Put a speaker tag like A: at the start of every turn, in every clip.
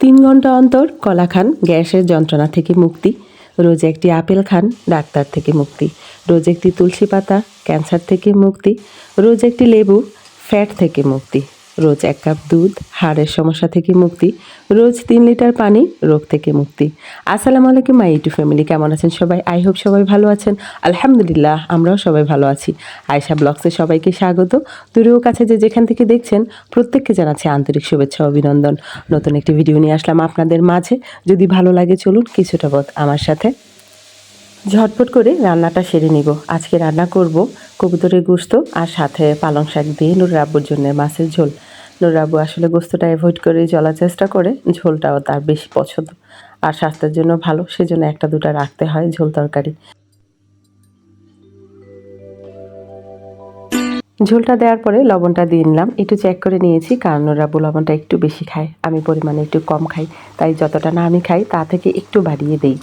A: তিন ঘণ্টা অন্তর কলা খান গ্যাসের যন্ত্রণা থেকে মুক্তি। রোজ একটি আপেল খান ডাক্তার থেকে মুক্তি। রোজ একটি তুলসী পাতা ক্যান্সার থেকে মুক্তি। রোজ একটি লেবু ফ্যাট থেকে মুক্তি। রোজ এক কাপ দুধ, হাড়ের সমস্যা থেকে মুক্তি, রোজ তিন লিটার পানি, রোগ থেকে মুক্তি। আসসালামু আলাইকুম, মাই ইউটিউব ফ্যামিলি, কেমন আছেন সবাই? আই হোপ সবাই ভালো আছেন। আলহামদুলিল্লাহ, আমরাও সবাই ভালো আছি। আয়সা ব্লগসে সবাইকে স্বাগত। দূরেও কাছে যে যেখান থেকে দেখছেন, প্রত্যেককে জানাচ্ছি আন্তরিক শুভেচ্ছা অভিনন্দন। নতুন একটি ভিডিও নিয়ে আসলাম আপনাদের মাঝে। যদি ভালো লাগে, চলুন কিছুটা পথ আমার সাথে ঝটপট করে রান্নাটা সেরে নিব। আজকে রান্না করব কবুতরের গোস্ত আর সাথে পালং শাক দিয়ে নুর রাব্বুর জন্য মাছের ঝোল। নুর রাব্বু আসলে গোস্তটা অ্যাভয়েড করে চলার চেষ্টা করে, ঝোলটাও তার বেশি পছন্দ। আর স্বাস্থ্যের জন্য ভালো, সেজন্য একটা দুটা রাখতে হয় ঝোল তরকারি। ঝোলটা দেওয়ার পরে লবণটা দিয়ে নিলাম। একটু চেক করে নিয়েছি, কারণ ওরা লবণটা একটু বেশি খায়। আমি পরিমাণে একটু কম খাই, তাই যতটা না আমি খাই তা থেকে একটু বাড়িয়ে দেই।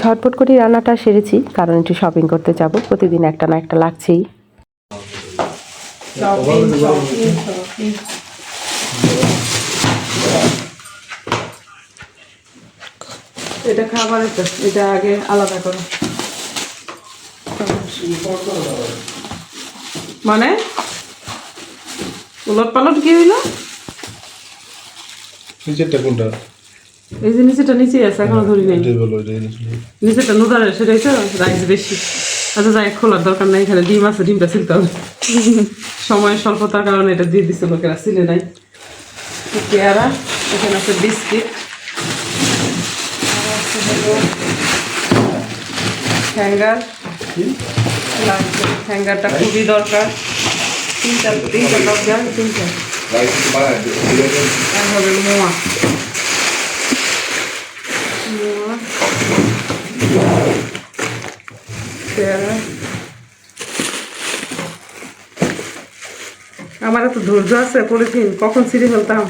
A: ঝটপট করে রান্নাটা সেরেছি কারণ একটু শপিং করতে যাব। প্রতিদিন একটা না একটা লাগছেই।
B: এটা খাবারের তো এটা আগে আলাদা করো। মানে? উলট পালট কি হইল?
C: নিচেরটা কোনটা
B: এই যে নিচেটা নিচে আছে এখনও ধরি নাই। নিচেটা নুদারে সেটাই তো রাইস বেশি। আচ্ছা যাই খোলার দরকার নাই এখানে ডিম আছে ডিমটা ছিলতে হবে। সময়ের স্বল্পতার কারণে এটা দিয়ে দিচ্ছে লোকেরা ছিলে নাই। পেয়ারা এখানে আছে বিস্কিট। হ্যাঙ্গার। হ্যাঙ্গারটা খুবই দরকার। তিনটা তিনটা দরকার তিনটা। আর হবে মোয়া পেয়ারা আমার এত ধৈর্য আছে পলিথিন কখন ছিঁড়ে ফেলতাম?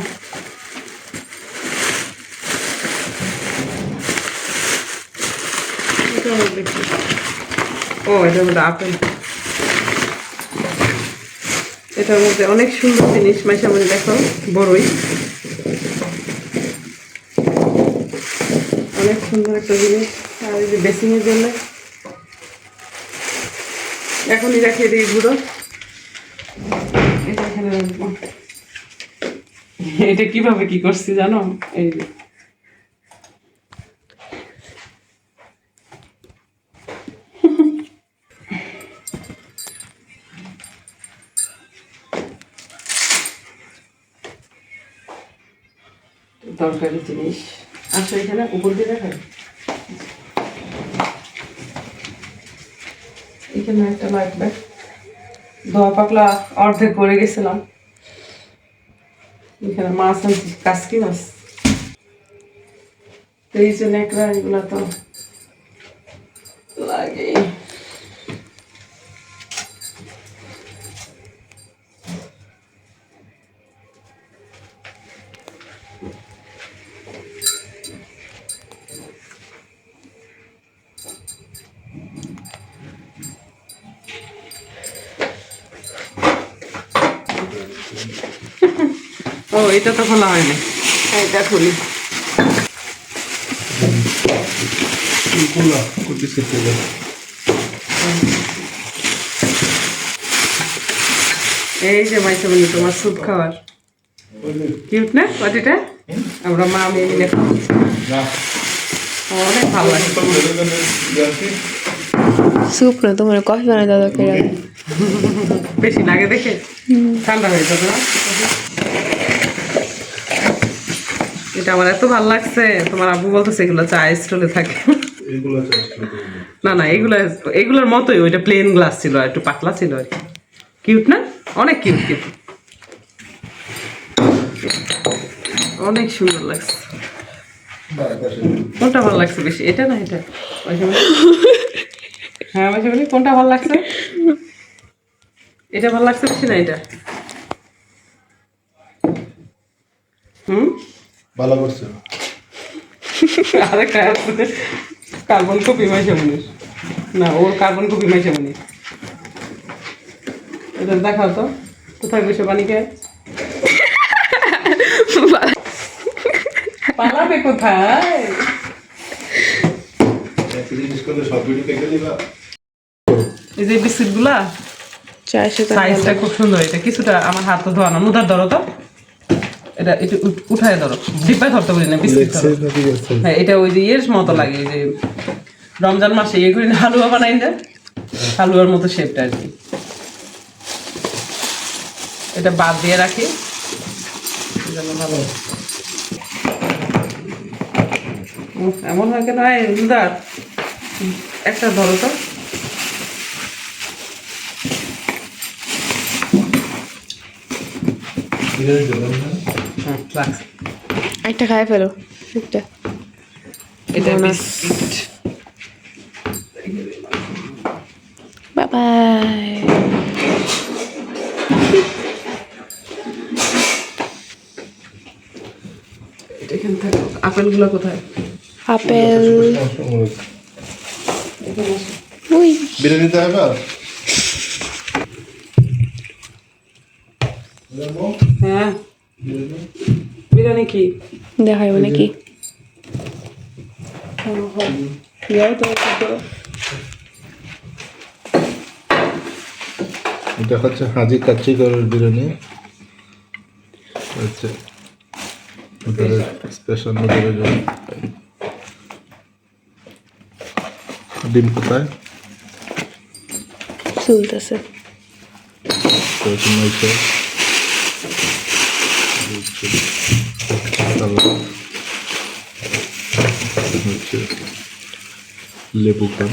B: ও এটার মধ্যে আপেল। এটার মধ্যে অনেক সুন্দর জিনিস মাইসা মানে দেখো, বড়ই। অনেক সুন্দর একটা জিনিস। আর এই যে বেসিংয়ের জন্য। এখনই রাখিয়ে দিই গুঁড়ো এটা এখানে রাখব। এটা কীভাবে কি করছি জানো? এই যে। দরকারি জিনিস। আসো এখানে উপর দিয়ে দেখেন। এখানে একটা লাগবে দোয়া পাকলা অর্ধেক করে গেছিলাম। এখানে মাছ আনছি কাসকি মাছ। তো এই জন্য একটা এগুলো তো লাগে এটা তো খোলা হয়নি। এটা খুলি।
C: বিস্কিট
B: এই যে মাইসামনি তোমার স্যুপ খাওয়ার। কিউট না পাটিটা আমরা মা মেয়ে মিলে খাব। অনেক ভালো লাগে
D: স্যুপ না তোমার কফি বানাই দাদা
B: বেশি লাগে দেখে। ঠান্ডা হয়ে যাবে না? এটা আমার এত ভালো লাগছে। তোমার আব্বু বলতেছে এগুলো চা স্টলে থাকে। না না এগুলো এগুলোর মতোই ওইটা প্লেন গ্লাস ছিল একটু পাতলা ছিল আর কিউট না? অনেক কিউট কিউট অনেক সুন্দর লাগছে। কোনটা ভালো লাগছে বেশি? এটা না এটা? হ্যাঁ মাঝে মাঝে। কোনটা ভালো লাগছে? এটা ভালো লাগছে বেশি না এটা? হুম?
C: ভালো করছে।
B: আরেকটা কার্বন কপি মাইশা মনির না ওর কার্বন কপি মাইশা মনির এটা দেখাও তো। কোথায় বসে পানি খায়? পালাবে কোথায়? এই যে
D: বিস্কিটগুলা
B: সাইজটা খুব সুন্দর। এটা কিছুটা আমার হাত তো ধোয়া না মুদার ধরো তো। এটা একটু উঠায় ধরো। ডিব্বায় ধরতে বলি না বিস্কিট হ্যাঁ এটা ওই যে ইয়ের মতো লাগে যে রমজান মাসে ইয়ে করি হালুয়া বানাই না? হালুয়ার মতো শেপটা আর কি। এটা বাদ দিয়ে রাখি। যেন ভালো এমন হয় কেন? রুদার একটা ধরো তো।
C: বিরিয়ানি দেবেন না
B: হুম রাখছি
D: একটা খাই ফেলো একটা।
B: এটা. বিস্কিট।
D: বাই বাই
B: এটা এখানে থাকো। আপেলগুলো কোথায়?
D: আপেল। উই।
C: বিরিয়ানি হবে
B: হ্যাঁ। বিরিয়ানি কি
D: দেখাইব নাকি? যাও তো
C: এটা হচ্ছে হাজি কাচ্চি করার বিরিয়ানি। হচ্ছে স্পেশাল। নুডলের জন্য ডিম কোথায়?
D: চলতেছে।
C: রসুন হয়েছে হচ্ছে লেবু খান।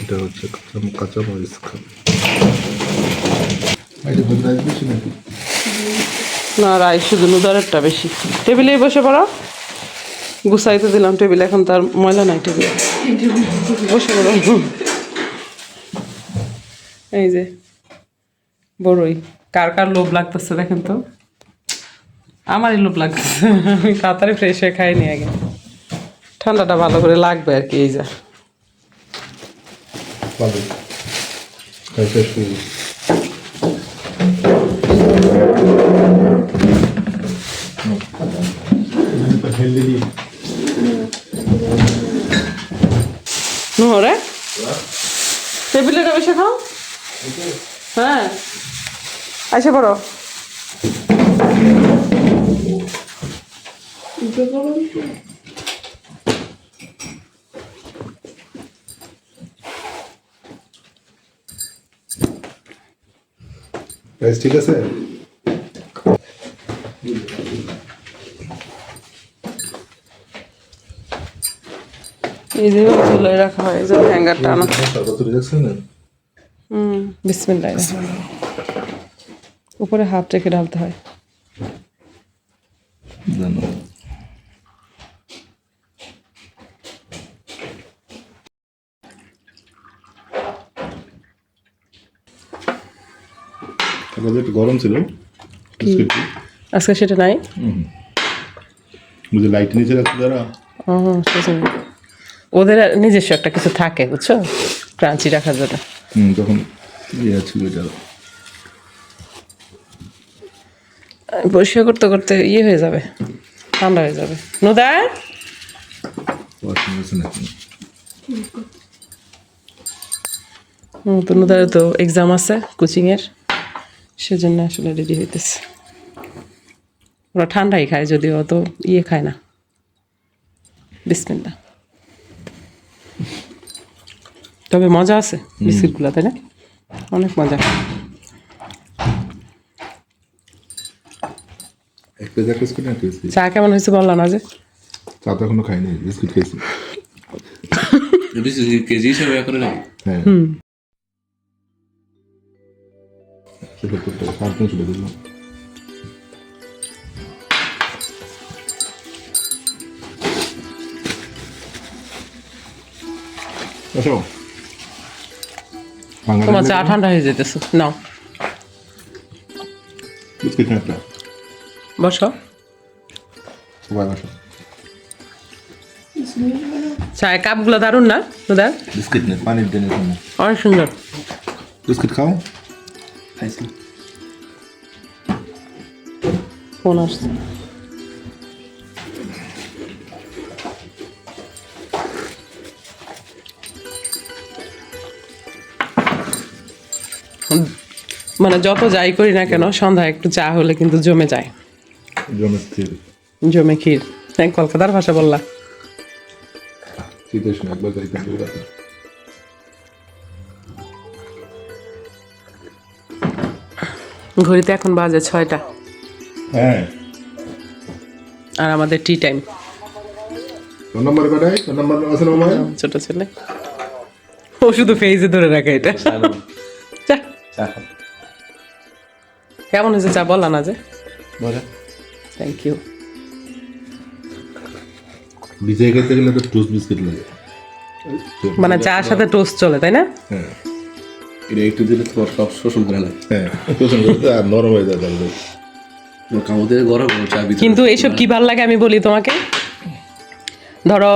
C: এটা হচ্ছে কাঁচা কাঁচা মরিচ খান
B: না রাই শুধু নুদারেরটা বেশি। টেবিলে বসে পড়ো। গুছাইতে দিলাম টেবিল এখন তার ময়লা নাই টেবিল। বসে পড়ো। এই যে বড়ই। কার কার লোভ লাগতেছে দেখেন তো? আমারই লোভ লাগতেছে। আমি তাড়াতাড়ি ফ্রেশ হয়ে খাইনি আগে। ঠান্ডাটা ভালো করে লাগবে আর কি এই যা। নহরে টেবিলে বসে খাও। হ্যাঁ। পড়ো।
C: প্রাইস ঠিক আছে?
B: এই যে চুলে রাখা হয় যে হুম বিসমিল্লাহ। উপরে হাফ রেখে ঢালতে হয়।
C: জানো তাহলে একটু গরম ছিল
B: আজকে সেটা নাই?
C: বুঝে লাইট নিচে রাখতে
B: সেজন্য। ওদের নিজস্ব একটা কিছু থাকে বুঝছ? ক্রাঞ্চি রাখার জন্য।
C: হুম তখন ইয়ে ছিল যারা
B: পরিষ্কার করতে করতে ইয়ে হয়ে যাবে ঠান্ডা হয়ে যাবে। নদা? হুম তো নদার তো এক্সাম আছে কোচিংয়ের সেজন্য আসলে রেডি হইতেছে। ওরা ঠান্ডাই খায় যদিও অত ইয়ে খায় না। বিসমিল্লা তবে মজা আছে বিস্কিটগুলো তাই না? অনেক মজা। চা কেমন হয়েছে বললাম না যে
C: চা তো এখনও খাইনি বিস্কিট খেয়েছি
E: হিসাবে নাকি?
C: হ্যাঁ সত্তর টাকা সাড়ে তিনশো টাকা দিলাম আসো বাঙালি
B: তোমার চা ঠান্ডা হয়ে যেতেছে নাও।
C: বিস্কিট না একটা
B: বসো।
C: সবাই আসো
B: চায়ের কাপগুলো দারুণ না দাদা
C: বিস্কিট নে পানির দেনে
B: অনেক সুন্দর।
C: বিস্কিট খাও।
B: মানে যত যাই করি না কেন সন্ধ্যায় একটু চা হলে কিন্তু জমে যায়।
C: জমে ক্ষীর
B: জমে ক্ষীর। হ্যাঁ, কলকাতার ভাষা বললা।
C: শীতের সময় একবার
B: ঘড়িতে এখন বাজে ছয়টা।
C: হ্যাঁ।
B: আর আমাদের টি টাইম ছোট ছেলে। ও শুধু ফেজে ধরে রাখে এটা। কেমন হয়েছে চা? বললা না যে থ্যাংক ইউ
C: বিজয় খেতে গেলে তো টোস্ট বিস্কিট লাগে।
B: মানে চার সাথে টোস্ট চলে তাই না?
C: হ্যাঁ।
E: এটা একটু দিলে তোমার সব শোষণ করে লাগে
C: হ্যাঁ। শোষণ করতে আর নরম হয়ে যায় তাহলে।
E: গরম চা
B: কিন্তু এইসব কি ভালো লাগে আমি বলি তোমাকে? ধরো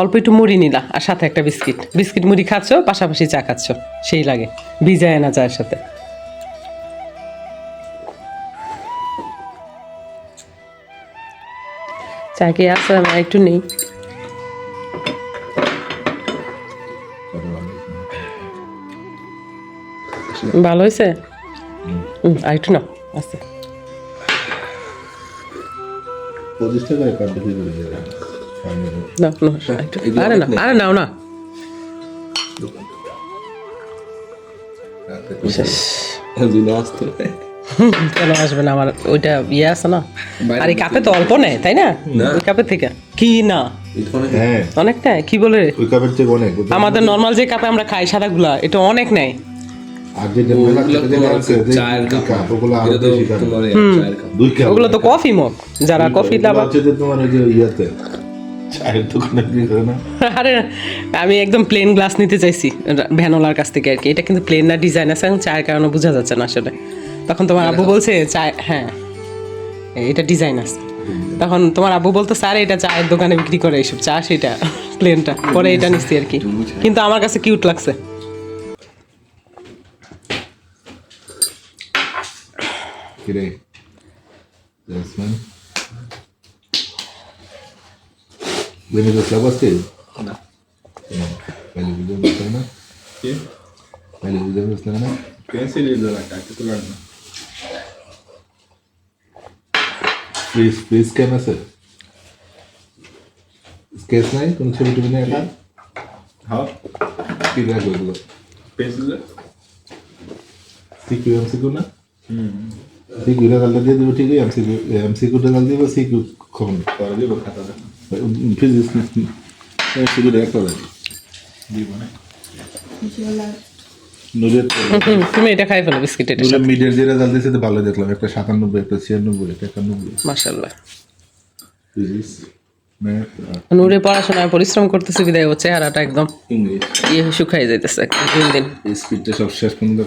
B: অল্প একটু মুড়ি নিলা আর সাথে একটা বিস্কিট। বিস্কিট মুড়ি খাচ্ছ পাশাপাশি চা খাচ্ছ। সেই লাগে। ভিজায় না চায়ের সাথে। চা কি আছে? আমি একটু নেই। ভালো হয়েছে হুম আর একটু আচ্ছা আরে না আরে নাও না। কেন আসবে না আমার ওইটা ইয়ে আছে না। আর এই কাপে তো অল্প নেয় তাই না? ওই কাপে থেকে। কি না?
E: অনেক।
C: হ্যাঁ।
B: নেয় কি বলে
C: কাপের
B: আমাদের নর্মাল যে কাপে আমরা খাই সাদাগুলা এটা অনেক নেয়
E: ওগুলো চায়ের কাপ।
C: কাপ ওগুলো আরও
E: এটা তো
C: বেশি কাপ।
E: তোমার এই চায়ের কাপ।
C: দুই কাপ
B: ওগুলো তো কফি মগ যারা কফি
C: ওগুলো
B: দাবা
C: হচ্ছে যে তোমার ওই যে ইয়াতে চায়ের দোকানে বিক্রি না?
B: আরে আমি একদম প্লেন গ্লাস নিতে চাইছি ভ্যানোলার কাছ থেকে আর কি। এটা কিন্তু প্লেন না ডিজাইন আছে এবং চায়ের কারণে বোঝা যাচ্ছে না আসলে। তখন তোমার আব্বু বলছে চায় হ্যাঁ। এটা ডিজাইন আছে। তখন তোমার আব্বু বলতো স্যার এটা চায়ের দোকানে বিক্রি করে এইসব চা সেটা প্লেনটা পরে এটা নিচ্ছি আর কি। কিন্তু আমার কাছে কিউট লাগছে।
C: today. Yes, man. We need the
E: flower
C: still? No. Yeah. Well, you
F: don't
C: understand that? Yeah. Well, you
F: don't understand that? Pencil is like that. It's
C: not. Please, please, camera, sir. Sketch নাই কোনো ছবি টবি নাই এটা
F: হ্যাঁ
C: কি দেখবো এগুলো
F: পেন্সিল
C: সিকিউ এমসিকিউ না হুম সিকিউরে গাল দিয়ে দেবো ঠিকই এমসিকিউ এমসিকিউটা দিব সিকিউ কখন
F: দেবো
C: ফিজিক্স সিকিউ
B: এক তুমি এটা খাই ফেলো বিস্কিট এটা
C: নুরের মিডের দিয়েছে তো ভালো দেখলাম। একটা সাতানব্বই একটা ছিয়ানব্বই একটা একানব্বই।
B: মাশাল্লাহ
C: ফিজিক্স
B: নূরে পড়াশোনায় পরিশ্রম করতেছে বিদায় ও চেহারাটা একদম ইয়ে শুকাই যাইতেছে দিন দিন।
C: স্পিডটা সব শেষ পর্যন্ত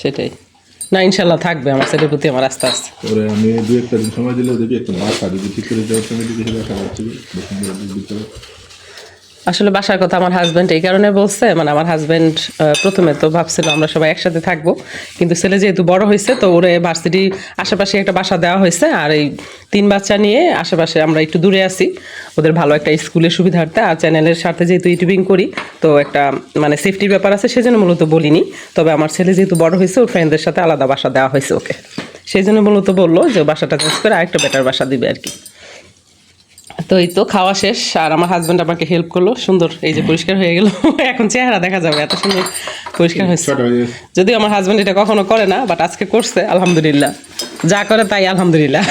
B: সেটাই। না, ইনশাল্লাহ থাকবে, আমার ছেলের প্রতি আমার আস্তে আস্তে
C: ওরে, আমি দু একটা দিন সময় দিলেও দেখি, একটা বাসা যদি ঠিক করে যাওয়ার সময় বসুন্ধরা ভিতরে
B: আসলে বাসার কথা আমার হাজব্যান্ড এই কারণে বলছে মানে আমার হাজব্যান্ড প্রথমে তো ভাবছিল আমরা সবাই একসাথে থাকব, কিন্তু ছেলে যেহেতু বড় হয়েছে, তো ওরে ভার্সিটি আশেপাশে একটা বাসা দেওয়া হয়েছে, আর এই তিন বাচ্চা নিয়ে আশেপাশে আমরা একটু দূরে আছি। ওদের ভালো একটা স্কুলের সুবিধার্থে, আর চ্যানেলের সাথে যেহেতু ইউটিউবিং করি, তো একটা মানে সেফটির ব্যাপার আছে, সেজন্য মূলত বলিনি। তবে আমার ছেলে যেহেতু বড় হয়েছে, ওর ফ্রেন্ডদের সাথে আলাদা বাসা দেওয়া হয়েছে ওকে। সেই জন্য মূলত বলল যে বাসাটা চেঞ্জ করে আরেকটা বেটার বাসা দিবে আর কি। তো এই তো খাওয়া শেষ। আর আমার হাজব্যান্ড আমাকে হেল্প করল। সুন্দর এই যে পরিষ্কার হয়ে গেল। এখন চেহারা দেখা যাবে এত সুন্দর পরিষ্কার হয়েছে। যদিও আমার হাজব্যান্ড এটা কখনো করে না বাট আজকে করছে আলহামদুলিল্লাহ। যা করে তাই আলহামদুলিল্লাহ।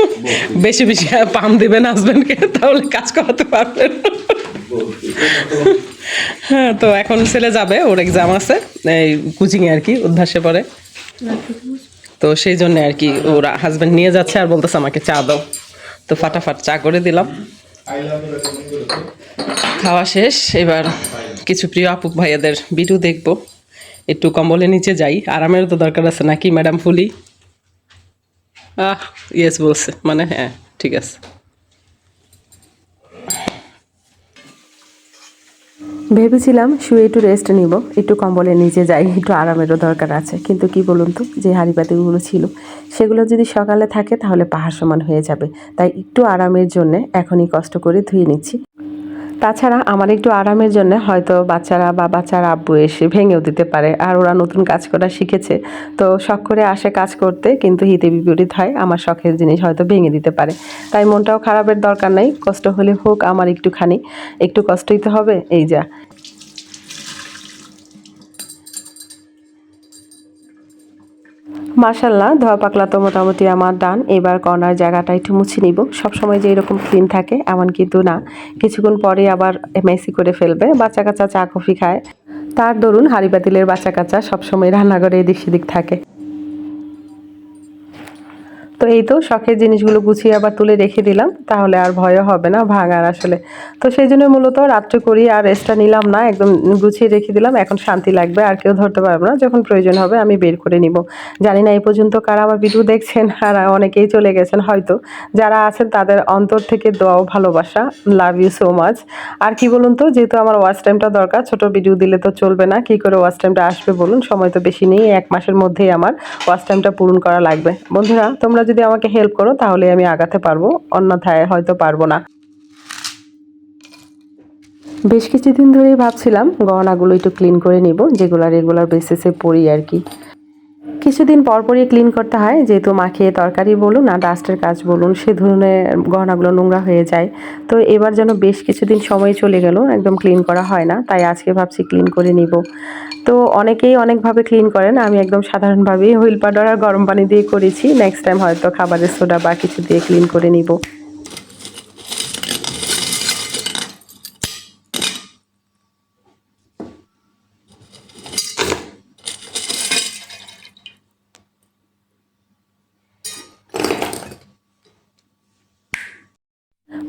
B: বেশি বেশি পাম দিবেন হাজব্যান্ডকে তাহলে কাজ করাতে পারবেন। হ্যাঁ তো এখন ছেলে যাবে ওর এক্সাম আছে এই কোচিংয়ে আর কি উদ্ভাসে পড়ে। তো সেই জন্য আর কি ওরা হাজব্যান্ড নিয়ে যাচ্ছে আর বলতেছে আমাকে চা দাও। তো ফাটাফাট চা করে দিলাম। খাওয়া শেষ। এবার কিছু প্রিয় আপু ভাইয়াদের ভিডিও দেখব। একটু কম্বলের নিচে যাই। আরামের তো দরকার আছে নাকি, ম্যাডাম ফুলি? আহ ইয়েস বলছে। মানে হ্যাঁ ঠিক আছে।
A: ভেবেছিলাম শুয়ে একটু রেস্ট নিব, একটু কম্বলে নিচে যাই, একটু আরামেরও দরকার আছে। কিন্তু কি বলুন তো, যে হাঁড়িপাতিগুলো ছিল, সেগুলো যদি সকালে থাকে তাহলে পাহাড় সমান হয়ে যাবে। তাই একটু আরামের জন্য এখনই কষ্ট করে ধুয়ে নিচ্ছি। তাছাড়া আমার একটু আরামের জন্য হয়তো বাচ্চারা বা বাচ্চার আব্বু এসে ভেঙেও দিতে পারে, আর ওরা নতুন কাজ করা শিখেছে। তো শখ করে আসে কাজ করতে, কিন্তু হিতে বিপরীত হয়, আমার শখের জিনিস হয়তো ভেঙে দিতে পারে। তাই মনটাও খারাপের দরকার নাই, কষ্ট হলে হোক আমার একটুখানি। একটু কষ্টই তো হবে, এই যা। মাশাল্লাহ ধোয়া পাকলা তো মোটামুটি আমার ডান। এবার কর্নার জায়গাটা একটু মুছে নিব। সবসময় যে এরকম ক্লিন থাকে, এমন কিন্তু না। কিছুক্ষণ পরে আবার এমআইসি করে ফেলবে, বাচ্চা কাচ্চা চা, কফি খায়। তার দরুন হাড়ি পাতিলের বাচ্চা কাচ্চা সবসময় রান্নাঘরে এদিক সেদিক থাকে। তো এই তো শখের জিনিসগুলো গুছিয়ে আবার তুলে রেখে দিলাম, তাহলে আর ভয়ও হবে না ভাঙার আসলে। তো সেই জন্য মূলত রাত্রে করি আর রেস্টটা নিলাম না, একদম গুছিয়ে রেখে দিলাম, এখন শান্তি লাগবে আর কেউ ধরতে পারবে না, যখন প্রয়োজন হবে আমি বের করে নিব। জানি না এই পর্যন্ত কারা আমার ভিডিও দেখছেন, আর অনেকেই চলে গেছেন হয়তো। যারা আছেন তাদের অন্তর থেকে দোয়াও ভালোবাসা লাভ ইউ সো মাচ আর কি বলুন তো, যেহেতু আমার ওয়াচ টাইমটা দরকার, ছোট ভিডিও দিলে তো চলবে না, কি করে ওয়াচ টাইমটা আসবে বলুন? সময় তো বেশি নেই, এক মাসের মধ্যেই আমার ওয়াচ টাইমটা পূরণ করা লাগবে। বন্ধুরা, তোমরা যদি আমাকে হেল্প করো, তাহলে আমি আগাতে পারব। অন্যথায় হয়তো পারব না। বেশ কিছুদিন ধরেই ভাবছিলাম গহনাগুলো একটু ক্লিন করে নিব, যেগুলো রেগুলার বেসিসে পড়ি আর কি। কিছুদিন পরপরই ক্লিন করতে হয়, যেহেতু মাখিয়ে তরকারি বলুন আর ডাস্টের কাজ বলুন, সে ধরনের গহনাগুলো নোংরা হয়ে যায়। তো এবার যেন বেশ কিছুদিন সময় চলে গেল, একদম ক্লিন করা হয় না, তাই আজকে ভাবছি ক্লিন করে নিব। তো অনেকেই অনেকভাবে ক্লিন করেন, আমি একদম সাধারণভাবেই হুইল পাউডার আর গরম পানি দিয়ে করেছি নেক্সট টাইম হয়তো খাবারের সোডা বা কিছু দিয়ে ক্লিন করে নিব।